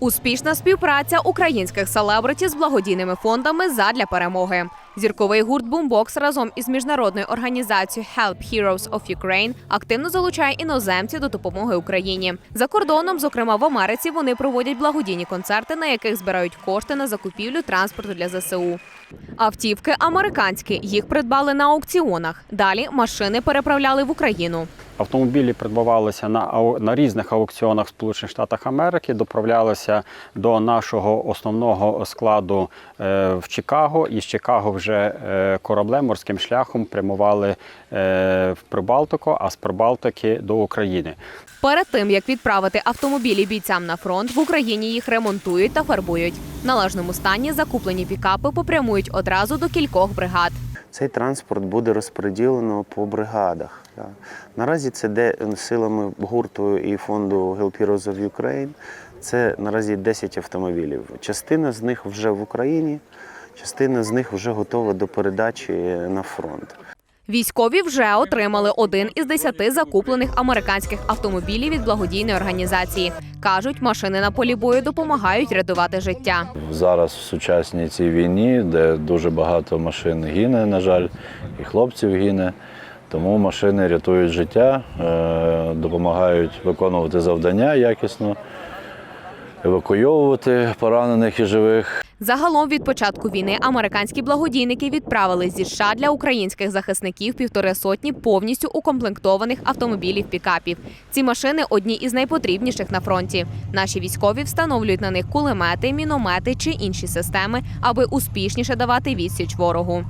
Успішна співпраця українських селебриті з благодійними фондами задля перемоги. Зірковий гурт Boombox разом із міжнародною організацією Help Heroes of Ukraine активно залучає іноземців до допомоги Україні. За кордоном, зокрема в Америці, вони проводять благодійні концерти, на яких збирають кошти на закупівлю транспорту для ЗСУ. Автівки американські їх придбали на аукціонах. Далі машини переправляли в Україну. Автомобілі придбавалися на, на різних аукціонах Сполучених Штатах Америки, доправлялися до нашого основного складу е, в Чикаго, і з Чикаго вже е, кораблем морським шляхом прямували е, в Прибалтику, а з Прибалтики до України. Перед тим як відправити автомобілі бійцям на фронт, в Україні їх ремонтують та фарбують. В належному стані закуплені пікапи попрямують одразу до кількох бригад. Цей транспорт буде розподілено по бригадах. Наразі це де силами гурту і фонду Help Heroes of Ukraine. Це наразі 10 автомобілів. Частина з них вже в Україні, частина з них вже готова до передачі на фронт. Військові вже отримали один із десяти закуплених американських автомобілів від благодійної організації. кажуть, машини на полі бою допомагають рятувати життя. Зараз в сучасній цій війні, де дуже багато машин гине, на жаль, і хлопців гине. Тому машини рятують життя, е, допомагають виконувати завдання якісно, евакуйовувати поранених і живих. Загалом від початку війни американські благодійники відправили зі США для українських захисників півтори сотні повністю укомплектованих автомобілів пікапів. Ці машини одні із найпотрібніших на фронті. Наші військові встановлюють на них кулемети, міномети чи інші системи, аби успішніше давати відсіч ворогу.